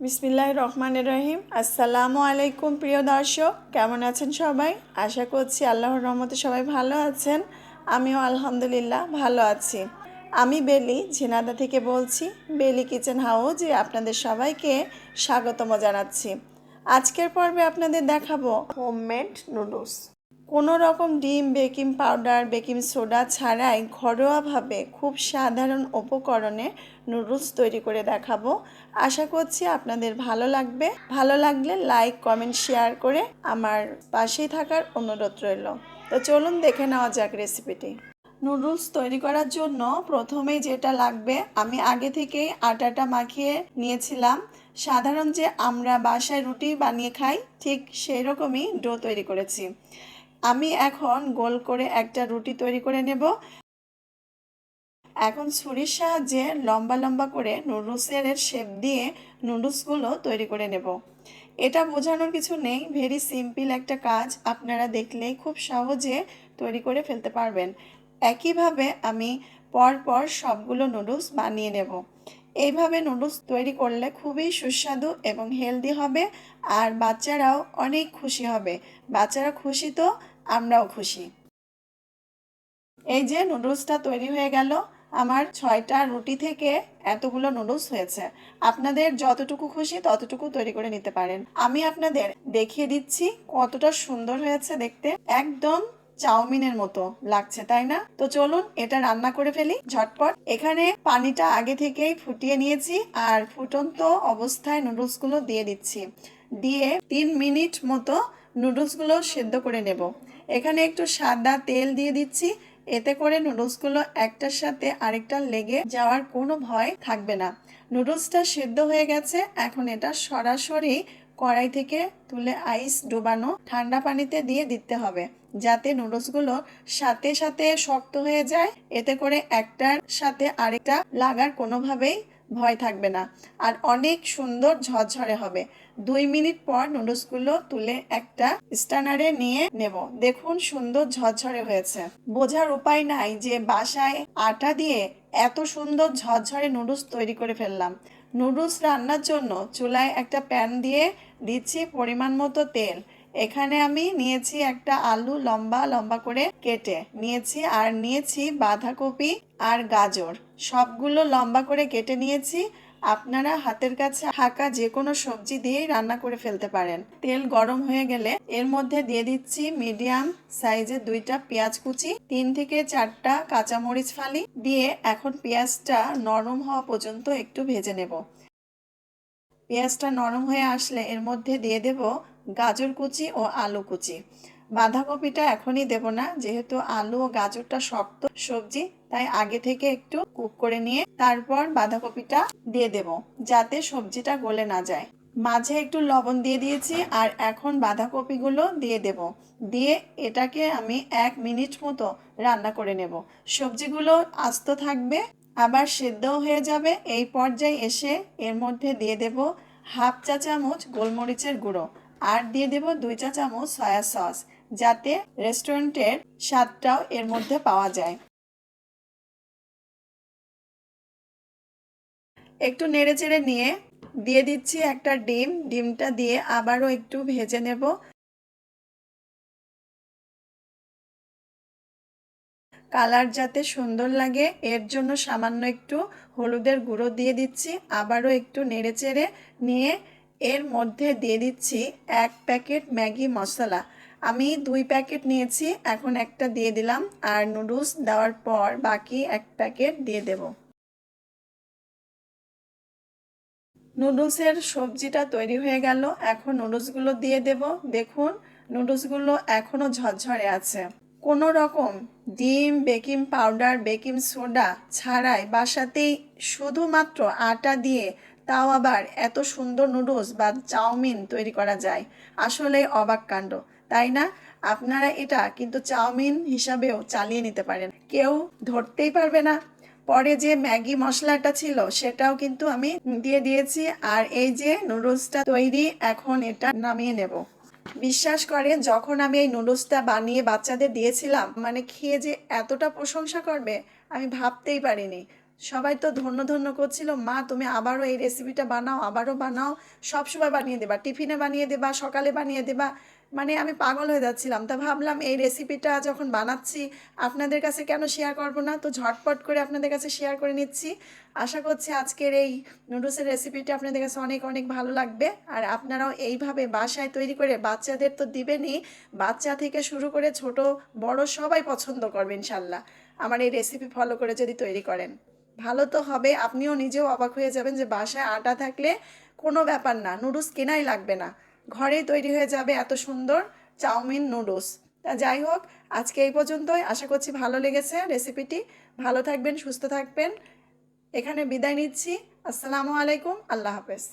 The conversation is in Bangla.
বিসমিল্লাহ রহমান রহিম। আসসালামু আলাইকুম, প্রিয় দর্শক। কেমন আছেন সবাই? আশা করছি আল্লাহর রহমতে সবাই ভালো আছেন। আমিও আলহামদুলিল্লাহ ভালো আছি। আমি বেলি, ঝিনাদা থেকে বলছি, বেলি কিচেন হাউজে আপনাদের সবাইকে স্বাগতম জানাচ্ছি। আজকের পর্বে আপনাদের দেখাবো হোমমেড নুডলস। কোনো রকম ডিম, বেকিং পাউডার, বেকিং সোডা ছাড়াই ঘরোয়াভাবে খুব সাধারণ উপকরণে নুডলস তৈরি করে দেখাবো। আশা করছি আপনাদের ভালো লাগবে। ভালো লাগলে লাইক, কমেন্ট, শেয়ার করে আমার পাশেই থাকার অনুরোধ রইল। তো চলুন দেখে নেওয়া যাক রেসিপিটি। নুডলস তৈরি করার জন্য প্রথমেই যেটা লাগবে, আমি আগে থেকেই আটাটা মাখিয়ে নিয়েছিলাম। সাধারণ যে আমরা বাসায় রুটি বানিয়ে খাই, ঠিক সেই রকমই ডো তৈরি করেছি। আমি এখন গোল করে একটা রুটি তৈরি করে নেব। এখন ছুরির সাহায্যে লম্বা লম্বা করে নুডলসের শেপ দিয়ে নুডলসগুলো তৈরি করে নেব। এটা বোঝানোর কিছু নেই ভেরি সিম্পল একটা কাজ। আপনারা দেখলেই খুব সহজে তৈরি করে ফেলতে পারবেন। একইভাবে আমি পরপর সবগুলো নুডলস বানিয়ে নেব। এইভাবে নুডলস তৈরি করলে খুবই সুস্বাদু এবং হেলদি হবে, আর বাচ্চারাও অনেক খুশি হবে। বাচ্চারা খুশি তো? আমরাও খুশি। এই যে নুডলসটা তৈরি হয়ে গেল, আমার ছয়টা রুটি থেকে এতগুলো নুডলস হয়েছে। আপনাদের যতটুকু খুশি ততটুকু তৈরি করে নিতে পারেন। আমি আপনাদের দেখিয়ে দিচ্ছি কতটা সুন্দর হয়েছে দেখতে। একদম চাউমিনের মতো লাগছে, তাই না? তো চলুন এটা রান্না করে ফেলি ঝটপট। এখানে পানিটা আগে থেকেই ফুটিয়ে নিয়েছি আর ফুটন্ত অবস্থায় নুডলসগুলো দিয়ে দিচ্ছি। দিয়ে তিন মিনিট মতো নুডলসগুলো সেদ্ধ করে নেব। এখানে একটু সাদা তেল দিয়ে দিচ্ছি। এতে করে নুডলসগুলো একটার সাথে আরেকটা লেগে যাওয়ার কোনো ভয় থাকবে না। নুডলসটা সেদ্ধ হয়ে গেছে। এখন এটা সরাসরি কড়াই থেকে তুলে আইস ডোবানো ঠান্ডা পানিতে দিয়ে দিতে হবে, যাতে নুডলসগুলো সাথে সাথে শক্ত হয়ে যায়। এতে করে একটার সাথে আরেকটা লাগার কোনোভাবেই ভয় থাকবে না। আর অনেক সুন্দর ঝরঝরে হবে। দুই মিনিট পর নুডলসগুলো তুলে একটা স্টানারে নিয়ে নেব। দেখুন সুন্দর ঝরঝরে হয়েছে। বোঝার উপায় নাই যে বাসায় আটা দিয়ে এত সুন্দর ঝরঝরে নুডলস তৈরি করে ফেললাম। নুডলস রান্নার জন্য চুলায় একটা প্যান দিয়ে দিচ্ছি পরিমাণ মতো তেল। এখানে আমি নিয়েছি একটা আলু লম্বা লম্বা করে কেটে। নিয়েছি আর নিয়েছি বাঁধাকপি আর গাজর। সবগুলো লম্বা করে কেটে নিয়েছি। আপনারা হাতের কাছে থাকা যে কোনো সবজি দিয়েই রান্না করে ফেলতে পারেন। তেল গরম হয়ে গেলে এর মধ্যে দিয়ে দিচ্ছি মিডিয়াম সাইজের দুইটা পেঁয়াজ কুচি, তিন থেকে চারটা কাঁচামরিচ ফালি দিয়ে এখন পেঁয়াজটা নরম হওয়া পর্যন্ত একটু ভেজে নেব। পেঁয়াজটা নরম হয়ে আসলে এর মধ্যে দিয়ে দেব গাজর কুচি ও আলু কুচি। বাঁধাকপিটা এখনই দেব না, যেহেতু আলু ও গাজরটা শক্ত সবজি, তাই আগে থেকে একটু কুক করে নিয়ে তারপর বাঁধাকপিটা দিয়ে দেব, যাতে সবজিটা গলে না যায়। মাঝে একটু লবণ দিয়ে দিয়েছি আর এখন বাঁধাকপিগুলো দিয়ে দেব। দিয়ে এটাকে আমি এক মিনিট মতো রান্না করে নেব। সবজিগুলো আস্ত থাকবে, আবার সেদ্ধও হয়ে যাবে। এই পর্যায়ে এসে এর মধ্যে দিয়ে দেব হাফ চা চামচ গোলমরিচের গুঁড়ো আর দিয়ে দেব দুই চা চামচ সয়া সস। যাতে রেস্টুরেন্টের স্বাদটাও এর মধ্যে পাওয়া যায়। একটু নেড়ে চেড়ে নিয়ে দিয়ে দিচ্ছি একটা ডিম। ডিমটা দিয়ে আবারও একটু ভেজে নেব। কালার যাতে সুন্দর লাগে, এর জন্য সামান্য একটু হলুদের গুঁড়ো দিয়ে দিচ্ছি। আবারও একটু নেড়ে চেড়ে নিয়ে এর মধ্যে দিয়ে দিচ্ছি এক প্যাকেট ম্যাগি মশলা। আমি দুই প্যাকেট নিয়েছি, এখন একটা দিয়ে দিলাম আর নুডলস দেওয়ার পর বাকি এক প্যাকেট দিয়ে দেব। নুডলসের সবজিটা তৈরি হয়ে গেল, এখন নুডলসগুলো দিয়ে দেব। দেখুন, নুডলসগুলো এখনও ঝরঝরে আছে। কোনো রকম ডিম, বেকিং পাউডার, বেকিং সোডা ছাড়াই বাসাতেই শুধুমাত্র আটা দিয়ে তাও আবার এত সুন্দর নুডলস বা চাউমিন তৈরি করা যায়। আসলে অবাক কাণ্ড, তাই না? আপনারা এটা কিন্তু চাউমিন হিসাবেও চালিয়ে নিতে পারেন। কেউ ধরতেই পারবে না। পরে যে ম্যাগি মশলাটা ছিল, সেটাও কিন্তু আমি দিয়ে দিয়েছি আর এই যে নুডলসটা তৈরি, এখন এটা নামিয়ে নেব। বিশ্বাস করেন, যখন আমি এই নুডলসটা বানিয়ে বাচ্চাদের দিয়েছিলাম মানে খেয়ে যে এতটা প্রশংসা করবে, আমি ভাবতেই পারিনি। সবাই তো ধন্য ধন্য করছিল, মা, তুমি আবারও এই রেসিপিটা বানাও, আবারও বানাও। সব সময় বানিয়ে দেবা, টিফিনে বানিয়ে দেবা, সকালে বানিয়ে দেবা। মানে আমি পাগল হয়ে যাচ্ছিলাম। তা ভাবলাম, এই রেসিপিটা যখন বানাচ্ছি, আপনাদের কাছে কেন শেয়ার করব না? তো ঝটপট করে আপনাদের কাছে শেয়ার করে নিচ্ছি। আশা করছি আজকের এই নুডলসের রেসিপিটা আপনাদের কাছে অনেক অনেক ভালো লাগবে। আর আপনারাও এইভাবে বাসায় তৈরি করে বাচ্চাদের তো দিবেনই। বাচ্চা থেকে শুরু করে ছোট, বড় সবাই পছন্দ করবে ইনশাল্লাহ। আমার এই রেসিপি ফলো করে যদি তৈরি করেন। ভালো তো হবে, আপনিও নিজেও অবাক হয়ে যাবেন যে বাসায় আটা থাকলে কোনো ব্যাপার না, নুডলস কেনাই লাগবে না। ঘরেই তৈরি হয়ে যাবে এত সুন্দর চাউমিন নুডলস। তা যাই হোক, আজকে এই পর্যন্তই। আশা করছি ভালো লেগেছে রেসিপিটি। ভালো থাকবেন, সুস্থ থাকবেন। এখানে বিদায় নিচ্ছি। আসসালামু আলাইকুম, আল্লাহ হাফেজ।